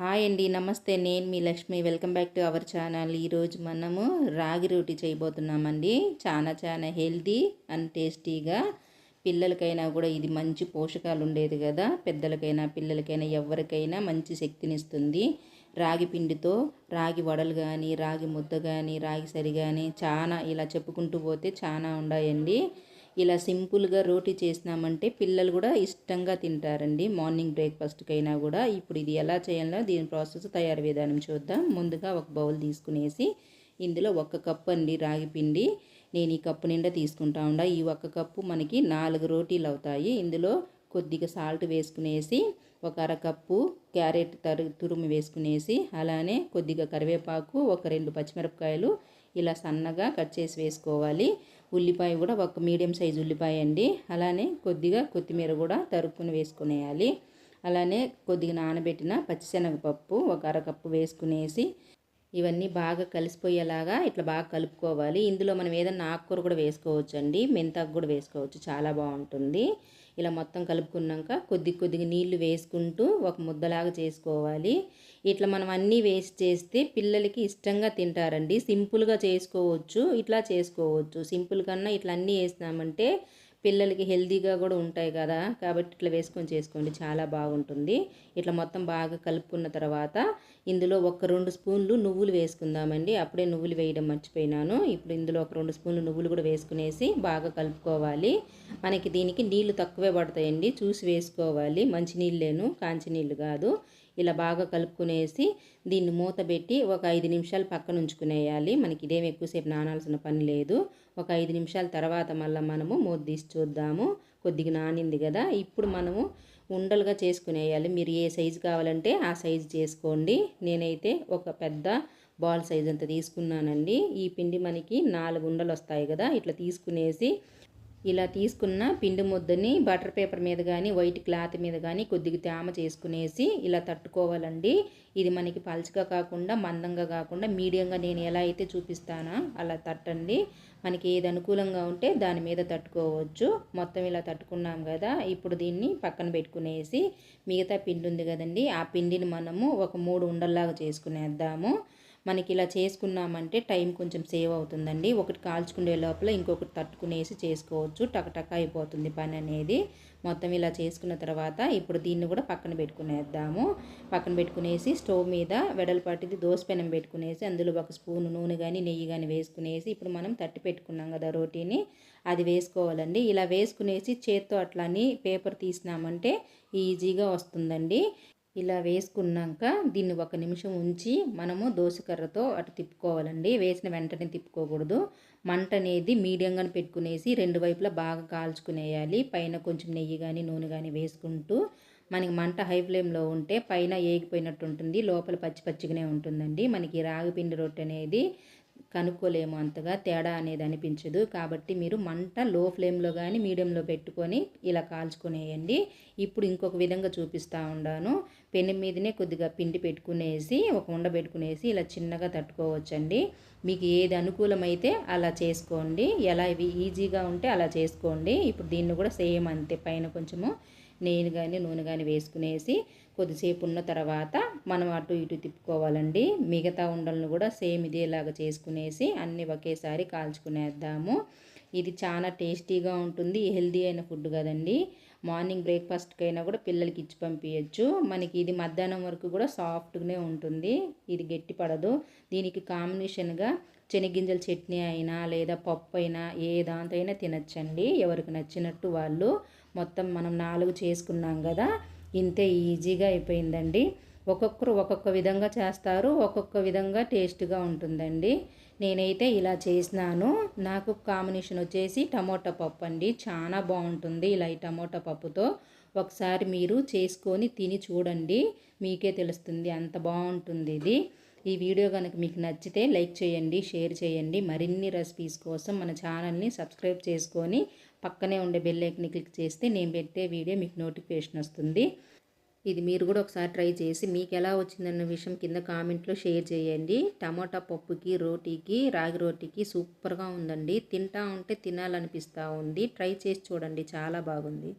Hi అండి నమస్తే. నేను మీ Lakshmi. Welcome back to our channel. ఈరోజు మనము రాగి రోటి చేయబోతున్నామండి. చాలా చాలా హెల్తీ అండ్ టేస్టీగా. పిల్లలకైనా కూడా ఇది మంచి పోషకాలు ఉండేది కదా. పెద్దలకైనా పిల్లలకైనా ఎవరికైనా మంచి శక్తినిస్తుంది. రాగి పిండితో రాగి వడలు కానీ రాగి ముద్ద కానీ రాగి సరి కానీ చాలా ఇలా చెప్పుకుంటూ పోతే చాలా ఉన్నాయండి. ఇలా సింపుల్గా రోటీ చేసినామంటే పిల్లలు కూడా ఇష్టంగా తింటారండి. మార్నింగ్ బ్రేక్ఫాస్ట్కైనా కూడా ఇప్పుడు ఇది ఎలా చేయాలో దీని ప్రాసెస్ తయారు విధానం చూద్దాం. ముందుగా ఒక బౌల్ తీసుకునేసి ఇందులో ఒక కప్పు అండి రాగి పిండి. నేను ఈ కప్పు నిండా తీసుకుంటా ఉండ. ఈ ఒక్క కప్పు మనకి నాలుగు రోటీలు అవుతాయి. ఇందులో కొద్దిగా సాల్ట్ వేసుకునేసి ఒక అరకప్పు క్యారెట్ తరు తురుము వేసుకునేసి అలానే కొద్దిగా కరివేపాకు ఒక రెండు పచ్చిమిరపకాయలు ఇలా సన్నగా కట్ చేసి వేసుకోవాలి. ఉల్లిపాయ కూడా ఒక మీడియం సైజు ఉల్లిపాయ అండి. అలానే కొద్దిగా కొత్తిమీర కూడా తరుక్కుని వేసుకునేయాలి. అలానే కొద్దిగా నానబెట్టిన పచ్చిశనగపప్పు ఒక అరకప్పు వేసుకునేసి ఇవన్నీ బాగా కలిసిపోయేలాగా ఇట్లా బాగా కలుపుకోవాలి. ఇందులో మనం ఏదైనా ఆకుకూర కూడా వేసుకోవచ్చు అండి మెంతాకు కూడా వేసుకోవచ్చు. చాలా బాగుంటుంది. ఇలా మొత్తం కలుపుకున్నాక కొద్ది కొద్దిగా నీళ్ళు వేసుకుంటూ ఒక ముద్దలాగా చేసుకోవాలి. ఇట్లా మనం అన్నీ వేసి చేస్తే పిల్లలకి ఇష్టంగా తింటారండి. సింపుల్గా చేసుకోవచ్చు ఇట్లా చేసుకోవచ్చు. సింపుల్ కన్నా ఇట్లా అన్నీ వేసినామంటే పిల్లలకి హెల్దీగా కూడా ఉంటాయి కదా కాబట్టి ఇట్లా వేసుకొని చేసుకోండి. చాలా బాగుంటుంది. ఇట్లా మొత్తం బాగా కలుపుకున్న తర్వాత ఇందులో ఒక రెండు స్పూన్లు నువ్వులు వేసుకుందామండి. అప్పుడే నువ్వులు వేయడం మర్చిపోయినాను. ఇప్పుడు ఇందులో ఒక రెండు స్పూన్లు నువ్వులు కూడా వేసుకునేసి బాగా కలుపుకోవాలి. మనకి దీనికి నీళ్ళు తక్కువే పడతాయండి. చూసి వేసుకోవాలి. మంచి నీళ్ళేను కాంచి నీళ్ళు కాదు. ఇలా బాగా కలుపుకునేసి దీన్ని మూత పెట్టి ఒక ఐదు నిమిషాలు పక్కన ఉంచుకునేయాలి. మనకి ఇదేం ఎక్కువసేపు నానాల్సిన పని లేదు. ఒక ఐదు నిమిషాల తర్వాత మళ్ళీ మనము మూత తీసి చూద్దాము. కొద్దిగా నానింది కదా. ఇప్పుడు మనము ఉండలుగా చేసుకునేయాలి. మీరు ఏ సైజు కావాలంటే ఆ సైజు చేసుకోండి. నేనైతే ఒక పెద్ద బాల్ సైజ్ అంత తీసుకున్నానండి. ఈ పిండి మనకి నాలుగు ఉండలు వస్తాయి కదా. ఇట్లా తీసుకునేసి ఇలా తీసుకున్న పిండి ముద్దని బటర్ పేపర్ మీద కానీ వైట్ క్లాత్ మీద కానీ కొద్దిగా తేమ చేసుకునేసి ఇలా తట్టుకోవాలండి. ఇది మనకి పల్చగా కాకుండా మందంగా కాకుండా మీడియంగా నేను ఎలా అయితే చూపిస్తానో అలా తట్టండి. మనకి ఏది అనుకూలంగా ఉంటే దాని మీద తట్టుకోవచ్చు. మొత్తం ఇలా తట్టుకున్నాం కదా ఇప్పుడు దీన్ని పక్కన పెట్టుకునేసి మిగతా పిండి ఉంది కదండి ఆ పిండిని మనము ఒక మూడు ఉండల్లాగా చేసుకునేద్దాము. మనకి ఇలా చేసుకున్నామంటే టైం కొంచెం సేవ్ అవుతుందండి. ఒకటి కాల్చుకునే లోపల ఇంకొకటి తట్టుకునేసి చేసుకోవచ్చు. టకటక అయిపోతుంది పని అనేది. మొత్తం ఇలా చేసుకున్న తర్వాత ఇప్పుడు దీన్ని కూడా పక్కన పెట్టుకునేద్దాము. పక్కన పెట్టుకునేసి స్టవ్ మీద వెడల్పాటిది దోసపెనం పెట్టుకునేసి అందులో ఒక స్పూన్ నూనె కానీ నెయ్యి కానీ వేసుకునేసి ఇప్పుడు మనం తట్టి పెట్టుకున్నాం కదా రోటీని. అది వేసుకోవాలండి. ఇలా వేసుకునేసి చేత్తో అట్లని పేపర్ తీసినామంటే ఈజీగా వస్తుందండి. ఇలా వేసుకున్నాక దీన్ని ఒక నిమిషం ఉంచి మనము దోశకర్రతో అటు తిప్పుకోవాలండి. వేసిన వెంటనే తిప్పుకోకూడదు. మంట అనేది మీడియంగా పెట్టుకునేసి రెండు వైపులా బాగా కాల్చుకునేయాలి. పైన కొంచెం నెయ్యి కానీ నూనె కానీ వేసుకుంటూ మనకి మంట హై ఫ్లేమ్లో ఉంటే పైన ఏగిపోయినట్టు ఉంటుంది. లోపల పచ్చి పచ్చిగానే ఉంటుందండి. మనకి రాగి పిండి రొట్టె అనేది కనుక్కోలేము అంతగా తేడా అనేది అనిపించదు. కాబట్టి మీరు మంట లో ఫ్లేమ్లో కానీ మీడియంలో పెట్టుకొని ఇలా కాల్చుకునేయండి. ఇప్పుడు ఇంకొక విధంగా చూపిస్తూ ఉన్నాను పెనం మీదనే కొద్దిగా పిండి పెట్టుకునేసి ఒక ఉండ పెట్టుకునేసి ఇలా చిన్నగా తట్టుకోవచ్చండి. మీకు ఏది అనుకూలమైతే అలా చేసుకోండి. ఎలా ఇవి ఈజీగా ఉంటే అలా చేసుకోండి. ఇప్పుడు దీన్ని కూడా సేమ్ అంతే. పైన కొంచెము నెయ్యి కానీ నూనె కానీ వేసుకునేసి కొద్దిసేపు ఉన్న తర్వాత మనం అటు ఇటు తిప్పుకోవాలండి. మిగతా ఉండలను కూడా సేమ్ ఇదేలాగా చేసుకునేసి అన్నీ ఒకేసారి కాల్చుకునేద్దాము. ఇది చాలా టేస్టీగా ఉంటుంది. హెల్దీ అయిన ఫుడ్ కదండి. మార్నింగ్ బ్రేక్ఫాస్ట్కైనా కూడా పిల్లలకి ఇచ్చి పంపించచ్చు మనకి ఇది మధ్యాహ్నం వరకు కూడా సాఫ్ట్గానే ఉంటుంది. ఇది గట్టి పడదు. దీనికి కాంబినేషన్గా శనగింజల చట్నీ అయినా లేదా పప్పు అయినా ఏ దాంతో అయినా తినచ్చండి. ఎవరికి నచ్చినట్టు వాళ్ళు. మొత్తం మనం నాలుగు చేసుకున్నాం కదా. ఇంతే ఈజీగా అయిపోయిందండి. ఒక్కొక్కరు ఒక్కొక్క విధంగా చేస్తారు ఒక్కొక్క విధంగా టేస్ట్గా ఉంటుందండి. నేనైతే ఇలా చేసినాను. నాకు కాంబినేషన్ వచ్చేసి టమోటా పప్పు అండి చాలా బాగుంటుంది ఇలా ఈ టమోటా పప్పుతో. ఒకసారి మీరు చేసుకొని తిని చూడండి. మీకే తెలుస్తుంది అంత బాగుంటుంది ఇది. ఈ వీడియో కనుక మీకు నచ్చితే లైక్ చేయండి షేర్ చేయండి. మరిన్ని రెసిపీస్ కోసం మన ఛానల్ని సబ్స్క్రైబ్ చేసుకొని పక్కనే ఉండే బెల్ ఐక్ని క్లిక్ చేస్తే నేను పెట్టే వీడియో మీకు నోటిఫికేషన్ వస్తుంది. ఇది మీరు కూడా ఒకసారి ట్రై చేసి మీకు ఎలా వచ్చిందన్న విషయం కింద కామెంట్లో షేర్ చేయండి. టమాటా పప్పుకి రోటీకి రాగి రోటీకి సూపర్గా ఉందండి. తింటా ఉంటే తినాలనిపిస్తూ ఉంది. ట్రై చేసి చూడండి. చాలా బాగుంది.